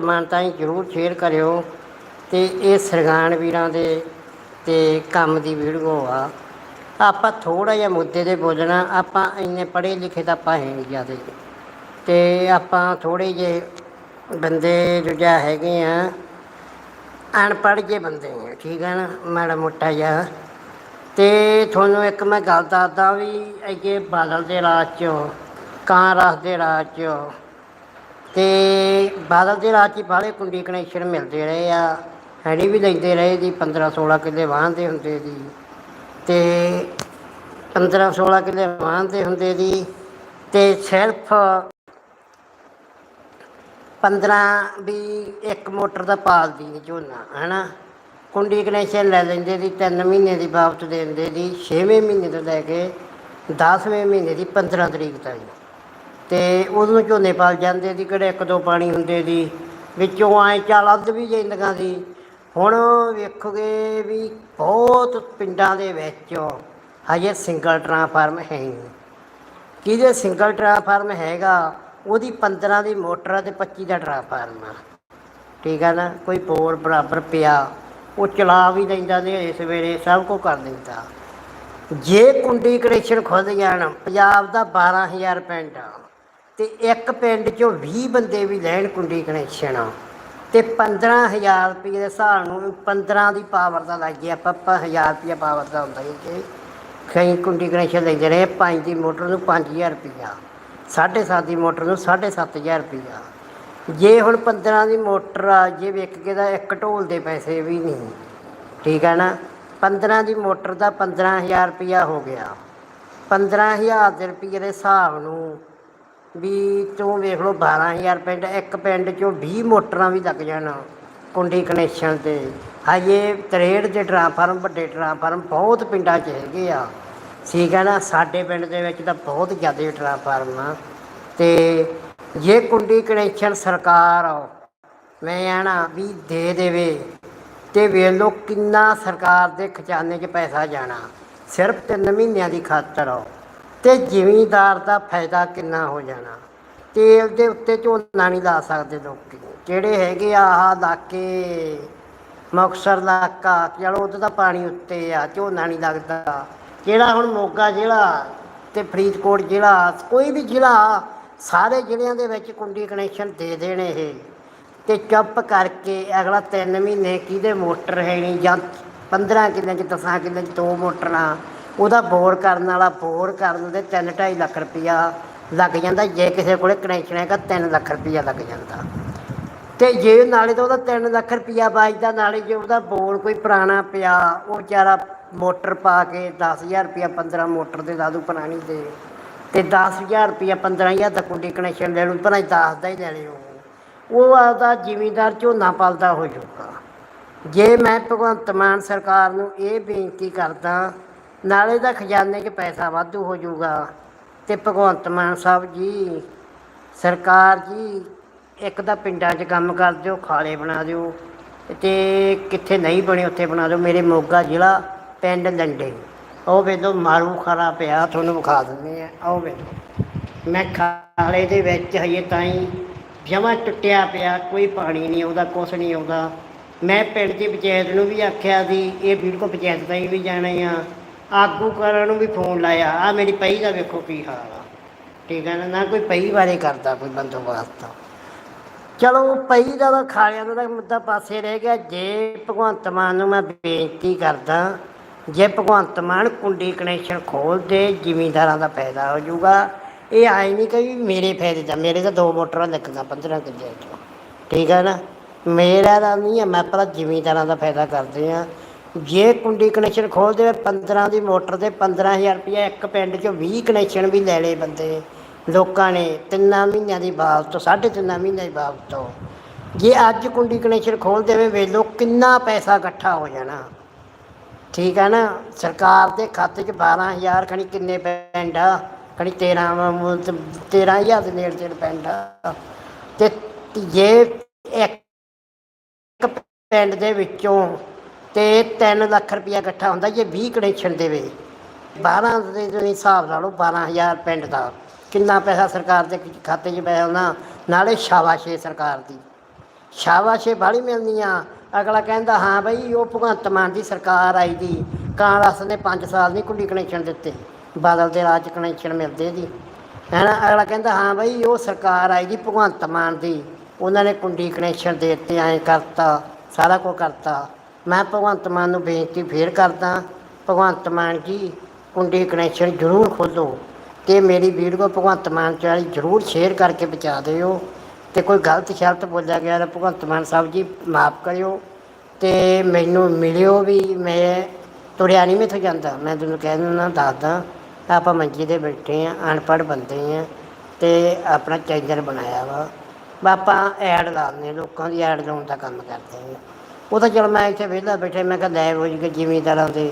ਮਾਨ ਤਾਈਂ ਜਰੂਰ ਸ਼ੇਅਰ ਕਰਿਓ ਤੇ ਇਹ ਸਰਗਾਨ ਵੀਰਾਂ ਦੇ ਤੇ ਕੰਮ ਦੀ ਵੀਡੀਓ ਆ। ਆਪਾਂ ਥੋੜਾ ਜਿਹਾ ਮੁੱਦੇ ਤੇ ਬੋਲਣਾ, ਆਪਾਂ ਇੰਨੇ ਪੜ੍ਹੇ ਲਿਖੇ ਤਾਂ ਆਪਾਂ ਹੈ ਨਹੀਂ ਜਿਆਦੇ। ਤੇ ਆਪਾਂ ਥੋੜੇ ਜਿਹੇ ਬੰਦੇ ਜੋ ਹੈਗੇ ਆ, ਅਨਪੜ੍ਹ ਜੇ ਬੰਦੇ ਆ, ਠੀਕ ਹੈ ਨਾ, ਮਾੜਾ ਮੋਟਾ ਜਿਹਾ। ਤੇ ਤੁਹਾਨੂੰ ਇੱਕ ਮੈਂ ਗੱਲ ਦੱਸਦਾ ਵੀ ਅੱਗੇ ਬਾਦਲ ਦੇ ਰਾਜ 'ਚੋਂ, ਕਾਂ ਰਸ ਦੇ ਰਾਜ 'ਚੋਂ ਤੇ ਬਾਦਲ ਦੇ ਰਾਜ 'ਚ ਬਾਹਲੇ ਕੁੰਡੀ ਕਨੈਕਸ਼ਨ ਮਿਲਦੇ ਰਹੇ ਆ। ਹੈਡੀ ਵੀ ਲੈਂਦੇ ਰਹੇ ਜੀ 15 16 ਕਿੱਲੇ ਵਾਹਦੇ ਹੁੰਦੇ ਜੀ। ਤੇ 15 16 ਕਿੱਲੇ ਵਾਹਦੇ ਹੁੰਦੇ ਜੀ। ਤੇ ਸਿਰਫ 15 ਵੀ ਇੱਕ ਮੋਟਰ ਦਾ ਪਾਲਦੀ ਨਹੀਂ ਝੋਨਾ, ਹਨਾ। ਕੁੰਡੀ ਕਨੈਕਸ਼ਨ ਲੈ ਲੈਂਦੇ ਦੀ 3 ਮਹੀਨੇ ਦੀ ਵਾਪਸ ਦੇ ਦਿੰਦੇ ਦੀ 6ਵੇਂ ਮਹੀਨੇ ਤੋਂ ਲੈ ਕੇ 10ਵੇਂ ਮਹੀਨੇ ਦੀ 15 ਤਰੀਕ ਤੱਕ ਤੇ ਉਦੋਂ ਝੋਨੇ ਪਲ ਜਾਂਦੇ ਦੀ ਕਿਹੜੇ ਇੱਕ ਦੋ ਪਾਣੀ ਹੁੰਦੇ ਦੀ ਵਿੱਚੋਂ ਐ ਚੱਲ ਅੱਧ ਵੀ ਜਾਂਦੀਆਂ ਸੀ। ਹੁਣ ਵੇਖੋਗੇ ਵੀ ਬਹੁਤ ਪਿੰਡਾਂ ਦੇ ਵਿੱਚ ਹਜੇ ਸਿੰਗਲ ਟਰਾਂਸਫਾਰਮ ਹੈ ਹੀ ਨਹੀਂ। ਕਿਹਦੇ ਸਿੰਗਲ ਟਰਾਂਸਫਾਰਮ ਹੈਗਾ, ਉਹਦੀ 15 ਦੀ ਮੋਟਰ ਆ ਤੇ 25 ਦਾ ਟਰਾਂਸਫਾਰਮ ਆ। ਠੀਕ ਆ ਨਾ, ਕੋਈ ਪੋਰ ਬਰਾਬਰ ਪਿਆ, ਉਹ ਚਲਾ ਵੀ ਲੈਂਦਾ ਨੇ ਸਵੇਰੇ ਸਭ ਕੁਝ ਕਰ ਦਿੰਦਾ। ਜੇ ਕੁੰਡੀ ਕਨੈਕਸ਼ਨ ਖੁੱਲ ਜਾਣ, ਪੰਜਾਬ ਦਾ 12000 ਪਿੰਡ ਆ। ਤੇ ਇੱਕ ਪਿੰਡ ਚੋਂ 20 ਬੰਦੇ ਵੀ ਲੈਣ ਕੁੰਡੀ ਕਨੈਕਸ਼ਨ ਤੇ 15000 ਰੁਪਏ ਦੇ ਹਿਸਾਬ ਨੂੰ 15 ਦੀ ਪਾਵਰ ਦਾ ਲੱਗ ਗਿਆ। ਆਪਾਂ ਆਪਾਂ 1000 ਰੁਪਏ ਪਾਵਰ ਦਾ ਹੁੰਦਾ ਸੀ ਕਿ ਕਈ ਕੁੰਡੀ ਕਨੈਕਸ਼ਨ ਲੈਂਦੇ ਰਹੇ 5 ਦੀ ਮੋਟਰ ਨੂੰ 5000 ਰੁਪਇਆ 7.5 ਦੀ ਮੋਟਰ ਨੂੰ 7500 ਰੁਪਇਆ। ਜੇ ਹੁਣ 15 ਦੀ ਮੋਟਰ ਆ, ਜੇ ਵਿਕ ਕੇ ਦਾ ਇੱਕ ਢੋਲ ਦੇ ਪੈਸੇ ਵੀ ਨਹੀਂ। ਠੀਕ ਹੈ ਨਾ? 15 ਦੀ ਮੋਟਰ ਦਾ 15000 ਰੁਪਇਆ ਹੋ ਗਿਆ। 15000 ਦੇ ਰੁਪਏ ਦੇ ਹਿਸਾਬ ਨੂੰ ਵੀ ਤੂੰ ਵੇਖ ਲਓ 12000 ਪਿੰਡ, ਇੱਕ ਪਿੰਡ ਚੋਂ 20 ਮੋਟਰਾਂ ਵੀ ਲੱਗ ਜਾਣ ਕੁੰਡੀ ਕਨੈਕਸ਼ਨ ਤੇ। ਹਜੇ 63 ਦੇ ਟਰਾਂਸਫਾਰਮ, ਵੱਡੇ ਟਰਾਂਸਫਾਰਮ ਬਹੁਤ ਪਿੰਡਾਂ 'ਚ ਹੈਗੇ ਆ। ਠੀਕ ਹੈ ਨਾ, ਸਾਡੇ ਪਿੰਡ ਦੇ ਵਿੱਚ ਤਾਂ ਬਹੁਤ ਜ਼ਿਆਦਾ ਟਰਾਂਸਫਾਰਮ ਆ। ਤੇ ਜੇ ਕੁੰਡੀ ਕਨੈਕਸ਼ਨ ਸਰਕਾਰ ਮੈਂ ਆਣਾ ਵੀ ਦੇ ਦੇਵੇ ਤੇ ਵੇਖ ਲਓ ਕਿੰਨਾ ਸਰਕਾਰ ਦੇ ਖਜ਼ਾਨੇ 'ਚ ਪੈਸਾ ਜਾਣਾ। ਸਿਰਫ 3 ਮਹੀਨਿਆਂ ਦੀ ਖਾਤਰ ਤੇ ਜ਼ਿਮੀਂਦਾਰ ਦਾ ਫਾਇਦਾ ਕਿੰਨਾ ਹੋ ਜਾਣਾ? ਤੇਲ ਦੇ ਉੱਤੇ ਝੋਨਾ ਨਹੀਂ ਲਾ ਸਕਦੇ ਲੋਕ। ਜਿਹੜੇ ਹੈਗੇ ਆਹ ਇਲਾਕੇ, ਮੁਕਤਸਰ ਇਲਾਕਾ, ਚਲੋ ਉੱਥੇ ਤਾਂ ਪਾਣੀ ਉੱਤੇ ਆ, ਝੋਨਾ ਨਹੀਂ ਲੱਗਦਾ। ਜਿਹੜਾ ਹੁਣ ਮੋਗਾ ਜ਼ਿਲ੍ਹਾ ਤੇ ਫਰੀਦਕੋਟ ਜ਼ਿਲ੍ਹਾ, ਕੋਈ ਵੀ ਜ਼ਿਲ੍ਹਾ, ਸਾਰੇ ਜ਼ਿਲ੍ਹਿਆਂ ਦੇ ਵਿੱਚ ਕੁੰਡੀ ਕਨੈਕਸ਼ਨ ਦੇ ਦੇਣ ਇਹ। ਤੇ ਚੁੱਪ ਕਰਕੇ ਅਗਲਾ 3 ਮਹੀਨੇ ਕਿਹਦੇ ਮੋਟਰ ਹੈ ਨਹੀਂ ਜਾਂ 15 ਕਿੱਲੇ ਚ 10 ਕਿੱਲੇ ਚ ਦੋ ਮੋਟਰਾਂ ਉਹਦਾ ਬੋਰ ਕਰਨ ਵਾਲਾ, ਬੋਰ ਕਰਨ ਦੇ 3.5 ਲੱਖ ਰੁਪਇਆ ਲੱਗ ਜਾਂਦਾ। ਜੇ ਕਿਸੇ ਕੋਲੇ ਕਨੈਕਸ਼ਨ ਹੈਗਾ 3 ਲੱਖ ਰੁਪਇਆ ਲੱਗ ਜਾਂਦਾ। ਤੇ ਜੇ ਨਾਲੇ ਤਾਂ ਉਹਦਾ 3 ਲੱਖ ਰੁਪਇਆ ਬਚਦਾ ਨਾਲੇ ਜੇ ਉਹਦਾ ਬੋਰ ਕੋਈ ਪੁਰਾਣਾ ਪਿਆ, ਉਹ ਵਿਚਾਰਾ ਮੋਟਰ ਪਾ ਕੇ 10000 ਰੁਪਇਆ 15 ਮੋਟਰ ਦੇ ਦਾਦੂ ਪੁਰਾਣੀ ਦੇ ਤੇ 10000 ਰੁਪਇਆ 15000 ਦਾ ਕੁੰਡੀ ਕਨੈਕਸ਼ਨ ਲੈ ਲੂ ਪਰ 10 ਦਾ ਹੀ ਲੈ ਲਿਓ ਉਹ ਆਪਦਾ ਜ਼ਿਮੀਂਦਾਰ ਝੋਨਾ ਪਾਲਦਾ ਹੋ ਜਾਊਗਾ। ਜੇ ਮੈਂ ਭਗਵੰਤ ਮਾਨ ਸਰਕਾਰ ਨੂੰ ਇਹ ਬੇਨਤੀ ਕਰਦਾ ਨਾਲੇ ਦਾ ਖਜ਼ਾਨੇ 'ਚ ਪੈਸਾ ਵਾਧੂ ਹੋ ਜਾਊਗਾ। ਤੇ ਭਗਵੰਤ ਮਾਨ ਸਾਹਿਬ ਜੀ, ਸਰਕਾਰ ਜੀ, ਇੱਕ ਤਾਂ ਪਿੰਡਾਂ 'ਚ ਕੰਮ ਕਰ ਦਿਓ, ਖਾਲੇ ਬਣਾ ਦਿਓ, ਤੇ ਕਿੱਥੇ ਨਹੀਂ ਬਣੇ ਉੱਥੇ ਬਣਾ ਦਿਓ। ਮੇਰੇ ਮੋਗਾ ਜ਼ਿਲ੍ਹਾ ਪਿੰਡ ਲੰਡੇ। ਉਹ ਵੇਖੋ, ਮਾਰੂ ਖਰਾ ਪਿਆ, ਤੁਹਾਨੂੰ ਵਿਖਾ ਦਿੰਦੇ ਆ। ਆਓ ਵੇਖੋ, ਮੈਂ ਖਾਲੇ ਦੇ ਵਿੱਚ ਹਜੇ ਤਾਈਂ ਜਮਾਂ ਟੁੱਟਿਆ ਪਿਆ, ਕੋਈ ਪਾਣੀ ਨਹੀਂ ਆਉਂਦਾ, ਕੁਛ ਨਹੀਂ ਆਉਂਦਾ। ਮੈਂ ਪਿੰਡ ਦੀ ਪੰਚਾਇਤ ਨੂੰ ਵੀ ਆਖਿਆ ਸੀ, ਇਹ ਵੀਡੀਓ ਪੰਚਾਇਤ ਤਾਈਂ ਵੀ ਜਾਣਾ ਆ। ਆਗੂ ਕਰਨ ਨੂੰ ਵੀ ਫੋਨ ਲਾਇਆ, ਆ ਮੇਰੀ ਪਈ ਦਾ ਵੇਖੋ ਕੀ ਹਾਲ ਆ। ਠੀਕ ਹੈ ਨਾ ਨਾ ਕੋਈ ਪਈ ਬਾਰੇ ਕਰਦਾ ਕੋਈ ਬੰਦੋਬਸਤ। ਚਲੋ, ਪਈ ਦਾ ਤਾਂ ਖਾਲਿਆਂ ਦਾ ਤਾਂ ਮੁੱਦਾ ਪਾਸੇ ਰਹਿ ਗਿਆ। ਜੇ ਭਗਵੰਤ ਮਾਨ ਨੂੰ ਮੈਂ ਬੇਨਤੀ ਕਰਦਾ, ਜੇ ਭਗਵੰਤ ਮਾਨ ਕੁੰਡੀ ਕਨੈਕਸ਼ਨ ਖੋਲ ਦੇ, ਜ਼ਿਮੀਂਦਾਰਾਂ ਦਾ ਫਾਇਦਾ ਹੋ ਜਾਊਗਾ। ਇਹ ਆਏ ਨਹੀਂ ਕਿ ਮੇਰੇ ਫਾਇਦੇ ਦਾ ਮੇਰੇ ਤਾਂ ਦੋ ਮੋਟਰਾਂ ਲੱਗੀਆਂ 15 ਕਿੱਲੇ ਚੋਂ। ਠੀਕ ਹੈ ਨਾ, ਮੇਰਾ ਤਾਂ ਨਹੀਂ ਹੈ ਮੈਂ ਪਹਿਲਾਂ ਜ਼ਿਮੀਂਦਾਰਾਂ ਦਾ ਫਾਇਦਾ ਕਰਦੇ ਆ। ਜੇ ਕੁੰਡੀ ਕਨੈਕਸ਼ਨ ਖੋਲ ਦੇਵੇ 15 ਦੀ ਮੋਟਰ ਤੇ 15000 ਰੁਪਇਆ ਇੱਕ ਪਿੰਡ 'ਚੋਂ 20 ਕਨੈਕਸ਼ਨ ਵੀ ਲੈ ਲਏ ਬੰਦੇ। ਲੋਕਾਂ ਨੇ ਤਿੰਨਾਂ ਮਹੀਨਿਆਂ ਦੀ ਬਾਬਤ ਤੋਂ, ਸਾਢੇ ਤਿੰਨਾਂ ਮਹੀਨਿਆਂ ਦੀ ਬਾਬਤ ਤੋਂ। ਜੇ ਅੱਜ ਕੁੰਡੀ ਕਨੈਕਸ਼ਨ ਖੋਲ ਦੇਵੇ ਵੇਲੋ ਕਿੰਨਾ ਪੈਸਾ ਇਕੱਠਾ ਹੋ ਜਾਣਾ। ਠੀਕ ਹੈ ਨਾ? ਸਰਕਾਰ ਦੇ ਖਾਤੇ 'ਚ 12000 ਖਣੀ ਕਿੰਨੇ ਪਿੰਡ ਆ? ਖਣੀ 13 ਮ- ਤੇ 13000 ਦੇ ਨੇੜੇ ਤੇੜੇ ਪਿੰਡ ਆ। ਤੇ ਜੇ ਇੱਕ ਪਿੰਡ ਦੇ ਵਿੱਚੋਂ ਤੇ 3 ਲੱਖ ਰੁਪਇਆ ਇਕੱਠਾ ਹੁੰਦਾ, ਜੇ 20 ਕਨੈਕਸ਼ਨ ਦੇਵੇ। 12 ਦੇ ਤੁਸੀਂ ਹਿਸਾਬ ਲਾ ਲਓ 12000 ਪਿੰਡ ਦਾ। ਕਿੰਨਾ ਪੈਸਾ ਸਰਕਾਰ ਦੇ ਖਾਤੇ 'ਚ ਪਿਆ ਹੋਣਾ ਨਾਲੇ ਸ਼ਾਬਾਸ਼ੇ ਸਰਕਾਰ ਦੀ। ਸ਼ਾਬਾਸ਼ੇ ਬਾਹਲੀ ਆ ਅਗਲਾ ਕਹਿੰਦਾ, ਹਾਂ ਬਈ, ਉਹ ਭਗਵੰਤ ਮਾਨ ਦੀ ਸਰਕਾਰ ਆਈ ਦੀ। ਕਾਂਗਰਸ ਨੇ 5 ਸਾਲ ਨਹੀਂ ਕੁੰਡੀ ਕਨੈਕਸ਼ਨ ਦਿੱਤੇ। ਬਾਦਲ ਦੇ ਰਾਜ 'ਚ ਕਨੈਕਸ਼ਨ ਮਿਲਦੇ ਜੀ। ਹੈਨਾ? ਅਗਲਾ ਕਹਿੰਦਾ, ਹਾਂ ਬਈ, ਉਹ ਸਰਕਾਰ ਆਈ ਦੀ ਭਗਵੰਤ ਮਾਨ ਦੀ। ਉਹਨਾਂ ਨੇ ਕੁੰਡੀ ਕਨੈਕਸ਼ਨ ਦੇ ਦਿੱਤੇ, ਐਂ ਕਰਤਾ, ਸਾਰਾ ਕੁਝ ਕਰਤਾ। ਮੈਂ ਭਗਵੰਤ ਮਾਨ ਨੂੰ ਬੇਨਤੀ ਫੇਰ ਕਰਦਾ, ਭਗਵੰਤ ਮਾਨ ਜੀ, ਕੁੰਡੀ ਕਨੈਕਸ਼ਨ ਜ਼ਰੂਰ ਖੋਲੋ ਤੇ ਮੇਰੀ ਵੀਡੀਓ ਭਗਵੰਤ ਮਾਨ ਚਾਲੀ ਜ਼ਰੂਰ ਸ਼ੇਅਰ ਕਰਕੇ ਪਹੁੰਚਾ ਦਿਓ ਤੇ ਕੋਈ ਗਲਤ ਸ਼ਬਦ ਬੋਲਿਆ ਗਿਆ ਤਾਂ ਭਗਵੰਤ ਮਾਨ ਸਾਹਿਬ ਜੀ ਮਾਫ ਕਰਿਓ ਤੇ ਮੈਨੂੰ ਮਿਲਿਓ ਵੀ, ਮੈਂ ਤੁਰਿਆ ਨਹੀਂ ਮੈਥੋਂ ਜਾਂਦਾ। ਮੈਂ ਤੁਹਾਨੂੰ ਕਹਿ ਦਿੰਦਾ, ਦੱਸਦਾ, ਆਪਾਂ ਮੰਜੀ ਤੇ ਬੈਠੇ ਆ, ਅਨਪੜ੍ਹ ਬੰਦੇ ਆ ਤੇ ਆਪਣਾ ਚੈਨਲ ਬਣਾਇਆ ਵਾ। ਵਾ ਆਪਾਂ ਐਡ ਲਾਉਂਦੇ ਲੋਕਾਂ ਦੀ ਐਡ ਲਾਉਣ ਦਾ ਕੰਮ ਕਰਦੇ ਆ। ਉਹ ਤਾਂ ਚਲ ਮੈਂ ਇੱਥੇ ਵਿਹਲਾ ਬੈਠੇ, ਮੈਂ ਕਿਹਾ ਲੈ ਰੋਜ਼ ਕੇ ਜ਼ਿਮੀਂਦਾਰਾਂ ਦੇ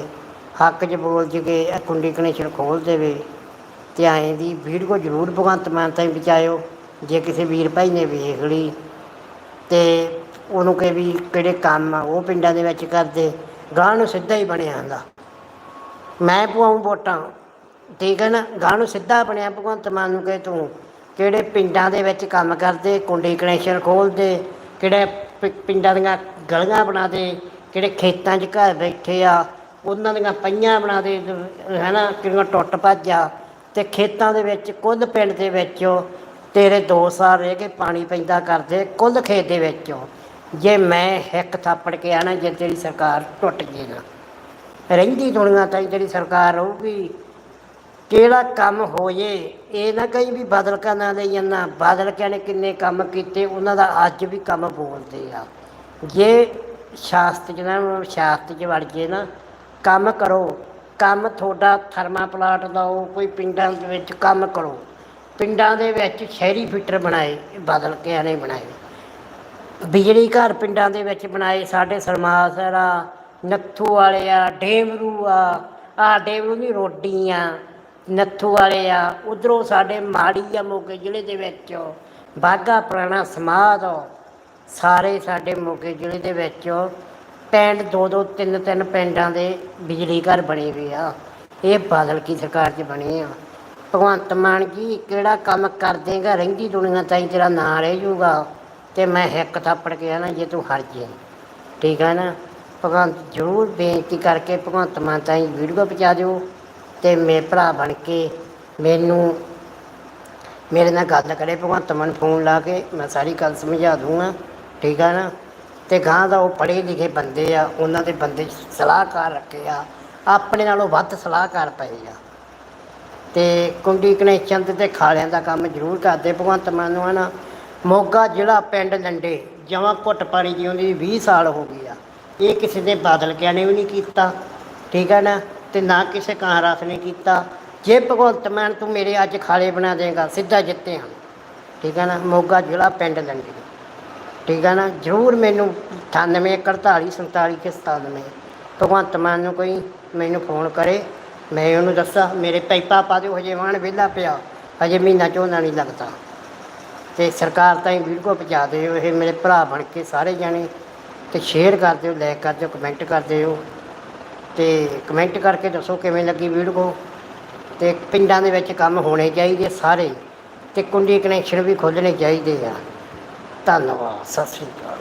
ਹੱਕ 'ਚ ਬੋਲ ਕੇ ਇਹ ਕੁੰਡੀ ਕਨੈਕਸ਼ਨ ਖੋਲ ਦੇਵੇ ਤੇ ਐਂ ਦੀ ਵੀਡੀਓ ਜ਼ਰੂਰ ਭਗਵੰਤ ਮਾਨ ਤਾਈਂ ਬਚਾਇਓ, ਜੇ ਕਿਸੇ ਵੀਰ ਭਾਈ ਨੇ ਵੇਖ ਲਈ ਤੇ ਉਹਨੂੰ ਕਹੇ ਵੀ ਕਿਹੜੇ ਕੰਮ ਆ, ਉਹ ਪਿੰਡਾਂ ਦੇ ਵਿੱਚ ਕਰਦੇ ਗਾਂ ਨੂੰ ਸਿੱਧਾ ਹੀ ਬਣਿਆ ਹੁੰਦਾ। ਮੈਂ ਪਵਾਉਂ ਵੋਟਾਂ, ਠੀਕ ਹੈ ਨਾ? ਗਾਂ ਨੂੰ ਸਿੱਧਾ ਬਣਿਆ ਭਗਵੰਤ ਮਾਨ ਨੂੰ ਕਹੇ ਤੂੰ, ਕਿਹੜੇ ਪਿੰਡਾਂ ਦੇ ਵਿੱਚ ਕੰਮ ਕਰਦੇ, ਕੁੰਡੀ ਕਨੈਕਸ਼ਨ ਖੋਲਦੇ ਕਿਹੜੇ ਪਿ- ਪਿੰਡਾਂ ਦੀਆਂ ਗਲੀਆਂ ਬਣਾ ਦੇ, ਜਿਹੜੇ ਖੇਤਾਂ 'ਚ ਘਰ ਬੈਠੇ ਆ, ਉਹਨਾਂ ਦੀਆਂ ਪਈਆਂ ਬਣਾ ਦੇ ਹੈ ਨਾ ਕਿਹੜੀਆਂ ਟੁੱਟ ਭੱਜਾ ਤੇ ਖੇਤਾਂ ਦੇ ਵਿੱਚ, ਕੁੱਲ ਪਿੰਡ ਦੇ ਵਿੱਚੋਂ ਤੇਰੇ ਦੋ ਸਾਲ ਰਹਿ ਕੇ ਪਾਣੀ ਪੈਂਦਾ ਕਰਦੇ, ਕੁੱਲ ਖੇਤ ਦੇ ਵਿੱਚੋਂ। ਜੇ ਮੈਂ ਹਿੱਕ ਥਾਪੜ ਕੇ ਆਣਾ, ਜੇ ਤੇਰੀ ਸਰਕਾਰ ਟੁੱਟ ਗਈ ਨਾ। ਰਹਿੰਦੀ ਦੁਨੀਆ ਤਾਈ ਤੇਰੀ ਸਰਕਾਰ ਰਹੂਗੀ ਕਿਹੜਾ ਕੰਮ ਹੋ ਜੇ ਇਹ ਨਾ ਕਹੀਂ ਵੀ ਬਦਲ ਕਾ ਨਾ ਲਈ ਜਾਂਦਾ ਬਦਲ ਕੇ ਨੇ ਕਿੰਨੇ ਕੰਮ ਕੀਤੇ, ਉਹਨਾਂ ਦਾ ਅੱਜ ਵੀ ਕੰਮ ਬੋਲਦੇ ਆ। ਜੇ ਸ਼ਾਸਤ ਜਿਹਨਾਂ ਨੂੰ, ਸ਼ਾਸਤ 'ਚ ਵੜ ਜੇ ਨਾ, ਕੰਮ ਕਰੋ। ਕੰਮ ਤੁਹਾਡਾ ਥਰਮਾ ਪਲਾਟ ਲਾਓ ਕੋਈ ਪਿੰਡਾਂ ਦੇ ਵਿੱਚ ਕੰਮ ਕਰੋ। ਪਿੰਡਾਂ ਦੇ ਵਿੱਚ ਸ਼ਹਿਰੀ ਫਿੱਟਰ ਬਣਾਏ ਇਹ ਬਦਲ ਕੇ ਨੇ ਬਣਾਏ। ਬਿਜਲੀ ਘਰ ਪਿੰਡਾਂ ਦੇ ਵਿੱਚ ਬਣਾਏ, ਸਾਡੇ ਸਰਮਾਸਰਾ ਨੱਥੂ ਵਾਲੇ ਆ, ਡੇਮਰੂ ਆ। ਆ ਡੇਮਰੂ ਦੀ ਰੋਟੀ ਆ ਨੱਥੂ ਵਾਲੇ ਆ, ਉਧਰੋਂ ਸਾਡੇ ਮਾੜੀ ਆ ਮੋਗੇ ਜ਼ਿਲ੍ਹੇ ਦੇ ਵਿੱਚ। ਬਾਗਾ ਪੁਰਾਣਾ ਸਮਾਧ ਸਾਰੇ ਸਾਡੇ ਮੋਗੇ ਜ਼ਿਲ੍ਹੇ ਦੇ ਵਿੱਚ ਪਿੰਡ ਦੋ ਦੋ ਤਿੰਨ ਤਿੰਨ ਪਿੰਡਾਂ ਦੇ ਬਿਜਲੀ ਘਰ ਬਣੇ ਹੋਏ ਆ। ਇਹ ਬਾਦਲ ਕੀ ਸਰਕਾਰ 'ਚ ਬਣੇ ਆ। ਭਗਵੰਤ ਮਾਨ ਜੀ, ਕਿਹੜਾ ਕੰਮ ਕਰ ਦੇਗਾ ਰਹਿੰਦੀ ਦੁਨੀਆ ਤਾਈਂ ਤੇਰਾ ਨਾਂ ਰਹਿ ਜਾਊਗਾ। ਤੇ ਮੈਂ ਹਿੱਕ ਥਾਪੜ ਕੇ ਨਾ ਜੇ ਤੂੰ ਹਰ ਜੇ ਠੀਕ ਹੈ ਨਾ? ਭਗਵੰਤ ਜ਼ਰੂਰ ਬੇਨਤੀ ਕਰਕੇ ਭਗਵੰਤ ਮਾਨ ਤਾਈਂ ਵੀਡੀਓ ਪਹੁੰਚਾ ਦਿਓ। ਤੇ ਮੇਰੇ ਭਰਾ ਬਣ ਕੇ ਮੈਨੂੰ, ਮੇਰੇ ਨਾਲ ਗੱਲ ਕਰੇ, ਭਗਵੰਤ ਮਾਨ ਫੋਨ ਲਾ ਕੇ ਮੈਂ ਸਾਰੀ ਗੱਲ ਸਮਝਾ ਦੂੰਗਾ, ਠੀਕ ਹੈ ਨਾ? ਤੇ ਗਾਂ ਦਾ ਉਹ ਪੜ੍ਹੇ ਲਿਖੇ ਬੰਦੇ ਆ, ਉਹਨਾਂ ਦੇ ਬੰਦੇ ਸਲਾਹਕਾਰ ਰੱਖੇ ਆ, ਆਪਣੇ ਨਾਲੋਂ ਵੱਧ ਸਲਾਹਕਾਰ ਪਏ ਆ। ਤੇ ਕੁੰਡੀ ਕਨੈਕਸ਼ਨ ਤੇ ਤੇ ਖਾਲਿਆਂ ਦਾ ਕੰਮ ਜ਼ਰੂਰ ਕਰਦੇ, ਭਗਵੰਤ ਮਾਨ ਨੂੰ ਹਨਾ? ਮੋਗਾ ਜ਼ਿਲ੍ਹਾ ਪਿੰਡ ਲੰਡੇ ਜਮਾਂ ਘੁੱਟ ਪਾਣੀ ਦੀ ਉਹਦੀ 20 ਸਾਲ ਹੋ ਗਈ ਆ। ਇਹ ਕਿਸੇ ਦੇ ਬਾਦਲ ਕਿਆ ਨੇ ਵੀ ਨਹੀਂ ਕੀਤਾ, ਠੀਕ ਹੈ ਨਾ? ਤੇ ਨਾ ਕਿਸੇ ਕਾਂਗਰਸ ਨੇ ਕੀਤਾ। ਜੇ ਭਗਵੰਤ ਮਾਨ ਤੂੰ ਮੇਰੇ ਅੱਜ ਖਾਲੇ ਬਣਾ ਦੇਗਾ, ਸਿੱਧਾ ਜਿੱਤੇ ਹਾਂ। ਠੀਕ ਹੈ ਨਾ? ਮੋਗਾ ਜ਼ਿਲ੍ਹਾ ਪਿੰਡ ਲੰਡੇ। ਠੀਕ ਹੈ ਨਾ? ਜ਼ਰੂਰ ਮੈਨੂੰ 98 48 47 ਕੇ 97 ਭਗਵੰਤ ਮਾਨ ਨੂੰ ਕੋਈ ਮੈਨੂੰ ਫੋਨ ਕਰੇ, ਮੈਂ ਉਹਨੂੰ ਦੱਸਾਂ, ਮੇਰੇ ਪੈਪਾ ਪਾ ਦਿਓ, ਹਜੇ ਵਾਣ ਵਿਹਲਾ ਪਿਆ। ਹਜੇ ਮਹੀਨਾ ਝੋਨਾ ਨਹੀਂ ਲੱਗਦਾ। ਤੇ ਸਰਕਾਰ ਤਾਂ ਵੀਡੀਓ ਪਹੁੰਚਾ ਦਿਓ, ਇਹ ਮੇਰੇ ਭਰਾ ਬਣ ਕੇ ਸਾਰੇ ਜਾਣੇ। ਤੇ ਸ਼ੇਅਰ ਕਰ ਦਿਓ ਲਾਈਕ ਕਰ ਦਿਓ ਕਮੈਂਟ ਕਰ ਦਿਓ। ਤੇ ਕਮੈਂਟ ਕਰਕੇ ਦੱਸੋ ਕਿਵੇਂ ਲੱਗੀ ਵੀਡੀਓ ਤੇ ਪਿੰਡਾਂ ਦੇ ਵਿੱਚ ਕੰਮ ਹੋਣੇ ਚਾਹੀਦੇ ਸਾਰੇ। ਤੇ ਕੁੰਡੀ ਕਨੈਕਸ਼ਨ ਵੀ ਖੋਲ੍ਹਣੇ ਚਾਹੀਦੇ ਆ। ਧੰਨਵਾਦ, ਸਤਿ ਸ੍ਰੀ ਅਕਾਲ।